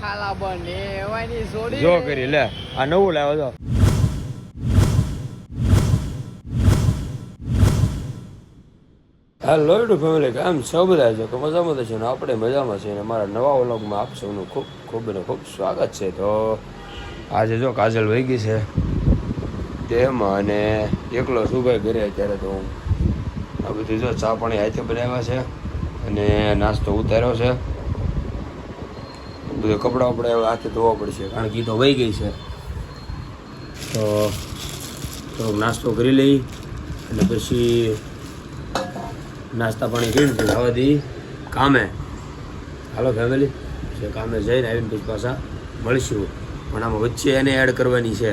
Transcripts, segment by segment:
ખાલા બને એવાની છોડી જો કરી લે. આ નવું લાવ્યો જો હેલો યુટ્યુબ ફેમિલી કેમ છો? બધા છો કે મજામાં તો છે ને? આપણે મજામાં છે ને? મારા નવા વ્લોગમાં આપ સૌનું ખૂબ ખૂબ ને ખૂબ સ્વાગત છે. તો આજે જો કાજલ વહી ગઈ છે. તેમાં અને એકલો શું ભાઈ ઘરે અત્યારે તો હું આ બધું જો ચા પાણી હાથે બનાવ્યા છે અને નાસ્તો ઉતાર્યો છે. બધું કપડાં આપણે હાથે ધોવા પડશે, કારણ કે તો વહી ગઈ છે. તો થોડોક નાસ્તો કરી લઈ, અને પછી નાસ્તા પાણી કરીને દઈ કામે. હાલો ફેમિલી જે કામે જઈને આવીને પછી પાછા મળીશું. પણ આમાં વચ્ચે એને એડ કરવાની છે.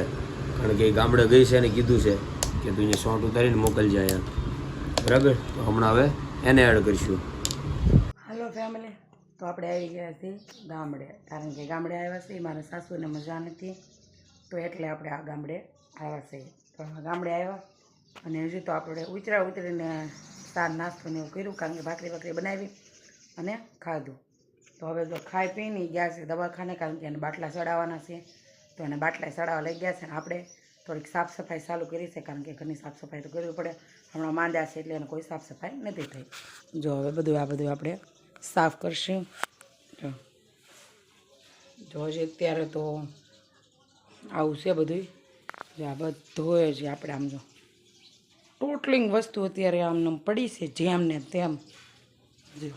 કારણ કે એ ગામડે ગઈ છે અને કીધું છે કે તું અહીંયા શોર્ટ ઉતારીને મોકલજે અહીંયા. બરાબર? તો હમણાં હવે એને એડ કરીશું. હેલો ફેમિલી તો આપણે આવી ગયા છીએ ગામડે. કારણ કે ગામડે આવ્યા છીએ, મારા સાસુને મજા નથી. તો એટલે આપણે આ ગામડે આવ્યા છીએ. તો ગામડે આવ્યા અને હજુ તો આપણે ઉતરા ઉતરીને સાર નાસ્તો ને એવું કર્યું, કારણ કે ભાખરી ભાખરી બનાવી અને ખાધું. તો હવે જો ખાઈ પીને ગયા છે દવાખાને, કારણ કે એને બાટલા ચડાવવાના છે. તો એને બાટલા ચડાવવા લઈ ગયા છે આપણે થોડીક સાફ સફાઈ ચાલુ કરી છે, કારણ કે ઘરની સાફ સફાઈ તો કરવી પડે. હમણાં માંદ્યા છે એટલે એને કોઈ સાફ સફાઈ નથી થઈ. જો હવે બધું આ બધું આપણે સાફ કરશું. જો. જોજે અત્યારે તો આવું છે બધું આ બધું જ આપણે આમ જો ટોટલિંગ વસ્તુ અત્યારે આમને આમ પડી છે જેમ ને તેમ. જો.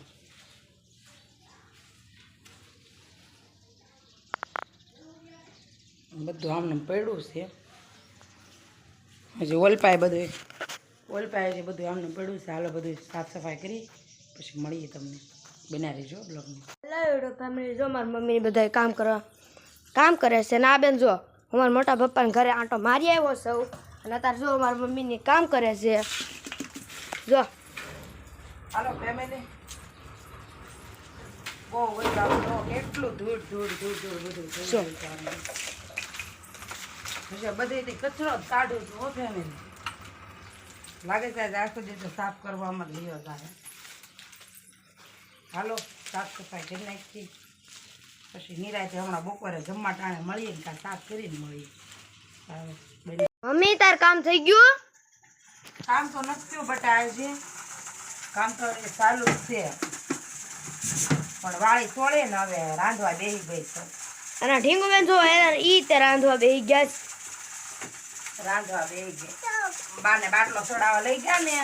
બધું આમને આમ પડ્યું છે. હજી ઓલપાય બધું ઓલપાય છે બધું આમને પડ્યું છે. હાલો બધું સાફ સફાઈ કરી, પછી મળીએ તમને. બના રહેજો બ્લોગમાં જો મારી મમ્મીને બધા કામ કરવા. કામ કરે છે ને આ બેન જો હું મારા મોટા પપ્પાને ઘરે આંટો મારી આવ્યો સૌ અને અત્યારે જો મારા મમ્મીને કામ કરે છે. જો. હાલો ફેમિલી બહુ કેટલું ધૂળ ધૂળ ધૂળ ધૂળ બધું બધી કચરો જ કાઢું છું ફેમિલી લાગે છે આખો દિવસ સાફ કરવામાં જ લીધો તારે હાલો સાફ સફાઈ કરી નાખી પછી નિરાયતે હમણાં બપોરે જમવા ટાણે મળીએ ને કાં સાફ કરીને મળીએ. મમ્મી તાર કામ થઈ ગયું? કામ તો નથી થયું બટા આજે. કામ તો ચાલુ જ છે. પણ વાળી તોડે ને હવે રાંધવા બેસી ગઈ છે. અને ઢીંગુ બેન જો એ ઈ તે રાંધવા બેસી ગયા છે. રાંધવા બેસી ગયા બાને બાટલો ચડાવવા લઈ ગયા ને.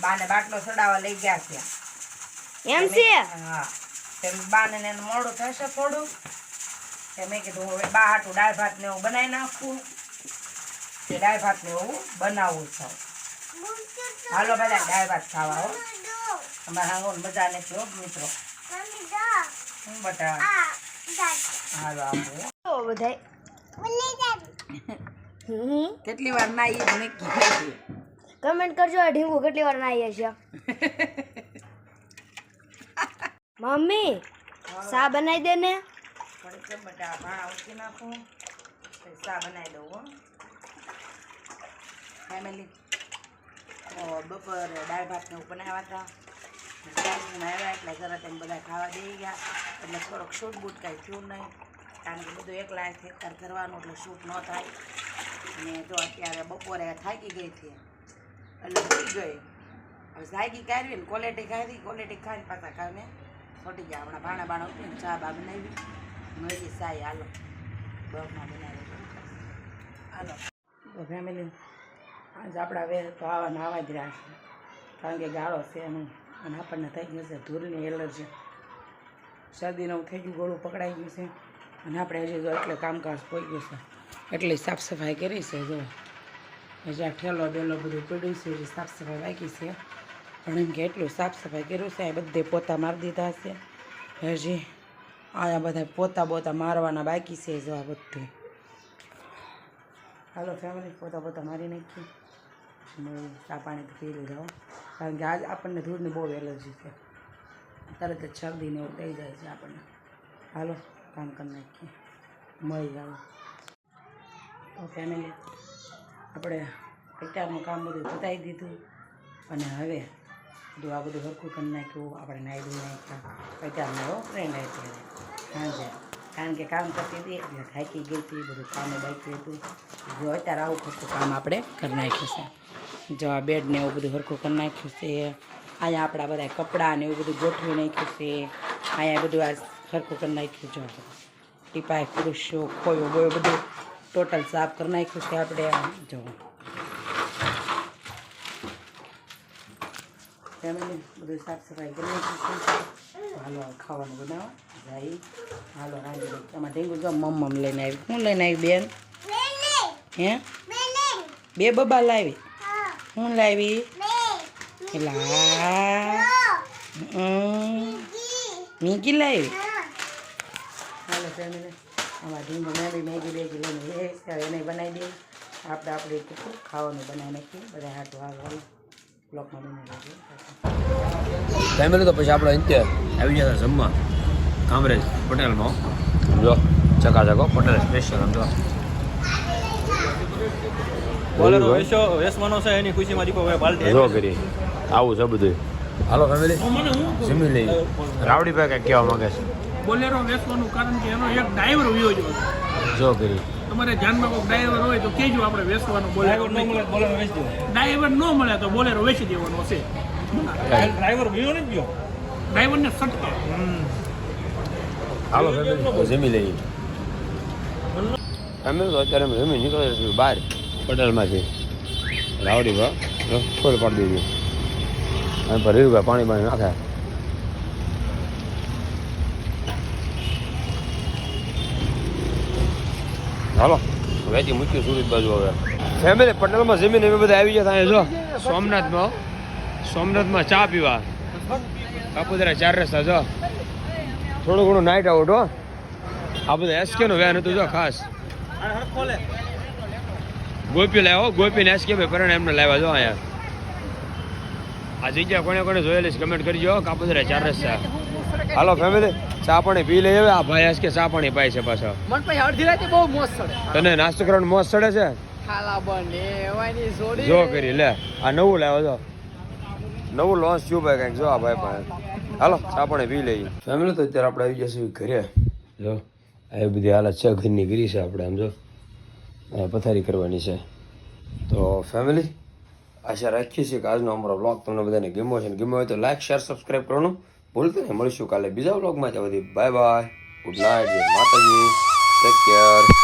બાને બાટલો ચડાવવા લઈ ગયા છે. એમ છે? હા. તેમ બાને ને મોડું થશે થોડું. તે મેં કીધું હવે બા હાટું દાળ ભાત ને એવું બનાવી નાખું. તે દાળ ભાત ને એવું બનાવવું છે. હાલો બધા દાળ ભાત ખાવા હો. અમારે હાંગો મજા નથી હો મિત્રો. હું બટા હાલો આપો. બધા કેટલી વાર ના ઈ જ કમેન્ટ કરજો આ ઢીંગું કેટલી વાર નાહીએ છે. મમ્મી શા બનાવી દે ને. થોડીક બટા ભાણા નાખું. પછી બનાવી દઉં હો. ફેમિલી બપોરે દાળ ભાત ને બનાવ્યા હતા. આવ્યા એટલે તરત એમ બધા ખાવા દઈ ગયા. એટલે થોડોક શૂટ બૂટ કાંઈ થયું નહીં કારણ કે બધું એકલા ખેતર કરવાનું એટલે શૂટ ન થાય. અને જો અત્યારે બપોરે થાકી ગઈ હતી એટલે ભૂલી ગઈ. હવે થાકી કાઢવી ને ક્વોલિટી ખાધી ક્વોલિટી ખાઈને પાછા કામે ખોટી ગયા. હમણાં ભાણા બાણા ઉઠીને ચા બા બનાવી. મળી સાય હાલો. બફમાં બનાવી હાલો. તો ફેમિલી આજ આપણા વેર તો આવા નાવા જ રહ્યા છે. કારણ કે ગાળો છે એનું. અને આપણને થઈ ગયું છે ધૂળની એલર્જી. શરદીનું થઈ ગયું, ગોળું પકડાઈ ગયું છે. અને આપણે હજી જો એટલે કામકાજ પહોંચી ગયું છે. એટલી સાફ સફાઈ કરી છે, જો. હજી આ ઠેલો બેલો બધું પડ્યું છે, હજી સાફ સફાઈ રાખી છે. પણ એમ કે એટલું સાફ સફાઈ કર્યું છે, આ બધે પોતા મારી દીધા છે. હજી આયા બધા પોતા બોતા મારવાના બાકી છે જો આ બધું. હાલો ફેમિલી પોતા પોતા મારી નાખીએ. ચા પાણી પી લીધા. કારણ કે આજ આપણને ધૂળની બહુ એલર્જી છે. તરત જ શરદીને એવું થઈ જાય છે આપણને. હાલો, કામ કરી નાખીએ. મળી જાવ તો ફેમિલી આપણે અત્યારનું કામ બધું પતાવી દીધું. અને હવે બધું આ બધું હરખું કરી નાખ્યું આપણે નાહી ધોઈ નાખ્યા અત્યારના ફ્રેન્ડ અત્યારે સાંજે કારણ કે કામ કરતી હતી એટલે થાકી ગઈ હતી બધું કામે બાકી હતું જો અત્યારે આવું ખોટું કામ આપણે કરી નાખ્યું છે જો આ બેડ ને એવું બધું હરખું કરી નાખ્યું છે અહીંયા આપણા બધા કપડાં ને એવું બધું ગોઠવી નાખ્યું છે અહીંયા બધું આ હરખું કરી નાખ્યું જો ટીપાય પુરુષો ખોયો બોયો બધું ટોટલ સાફ કરી નાખ્યું છે આપણે આ જો ફેમિલી બધું સાફ સફાઈ કરી હાલો ખાવાનું બનાવવા જાય. હાલો રાંધી એમાં ઢીંગુ જો મમ્મમ લઈને આવી. હું લઈને આવી બેન? હે? બે બબા લાવી. હું લાવી? એલા મીકી લાવી? Hello family. આમાં ઢીંગુ મેળી મેગી બેગી લઈને એને બનાવી દઈએ. આપણે આપણે કેટલું ખાવાનું બનાવી નાખીએ. બધા હાથ હાલ હાલો. ફેમિલી તો પછી આપણે અંત્ય આવી જતા જમવા. કામરેજ પટેલનો. જો ચકાચકો પટેલ સ્પેશિયલ સમજો. બોલરો વેશો વેચવાનો છે એની ખુશીમાં દીપકભાઈ પાલટી જો કરી. આવું છે બધું. હાલો ફેમિલી જમી લઈ રાવડી ભાઈ કંઈક કહેવા માંગે છે. બોલેરો વેસવાનું કારણ કે એનો એક ડ્રાઈવર વ્યો જો જો કરી. તમારે ધ્યાનમાં કોઈ ડ્રાઈવર હોય તો કેજો આપણે વેચવાનું બોલેરો ડ્રાઈવર ન મળે બોલેરો વેચી દો ડ્રાઈવર ન મળે તો બોલેરો વેચી દેવાનો છે. ડ્રાઈવર ગયો ને ગયો? ડ્રાઈવરને સટકે. હાલો જમી લઈએ. અમે તો અત્યારે અમે જમી નીકળે છે બહાર પટેલમાંથી. રાવડી ભાઈ ફૂલ પાડી દીધું. અને ભરી ભાઈ પાણી પાણી નાખે હાલો. વેચી મૂક્યું સુરત બાજુ હવે. ફેમિલી પટેલમાં જમીન અમે બધા આવી ગયા ત્યાં જો. સોમનાથમાં સોમનાથમાં ચા પીવા. કાપુદરા ચાર રસ્તા જો. થોડું ઘણું નાઇટ આઉટ હો. આ બધા એસકે નું વેન હતું જો ખાસ. ગોપી લાવ્યો ગોપી ને એસકે ભાઈ પરણે એમને લાવ્યા જો અહીંયા. આ જગ્યા કોને કોને જોયેલી કમેન્ટ કરજો કાપુદરા ચાર રસ્તા. હાલો ફેમિલી ચા પાણી પી લઈએ હવે. આ ભાઈ કે ચા પાણી પાય છે પાછો. મન પછી અડધી રાતે બહુ મસ્ત ચડે. તને નાસ્તો કરવાનું મોજ ચડે છે? ખાલા બને એવાની સોડી જો કરી લે. આ નવું લાવ્યો જો. નવું લોન્ચ થયું ભાઈ કંઈક જો આ ભાઈ પાસે. હાલો ચા પી લઈએ. ફેમિલી તો અત્યારે આપણે આવી જશે ઘરે. જો આ બધી હાલત છે ઘરની ગીરી છે આપણે આમ જો. આ પથારી કરવાની છે. તો ફેમિલી આશા રાખીએ છીએ કે આજનો અમારો બ્લોગ તમને બધાને ગમ્યો છે ને ગમ્યો હોય તો લાઈક શેર સબસ્ક્રાઈબ કરવાનું. ભૂલતા નહીં. મળીશું કાલે બીજા બ્લોગમાં ત્યાં બાય બાય ગુડ નાઇટ જય માતાજી. Take care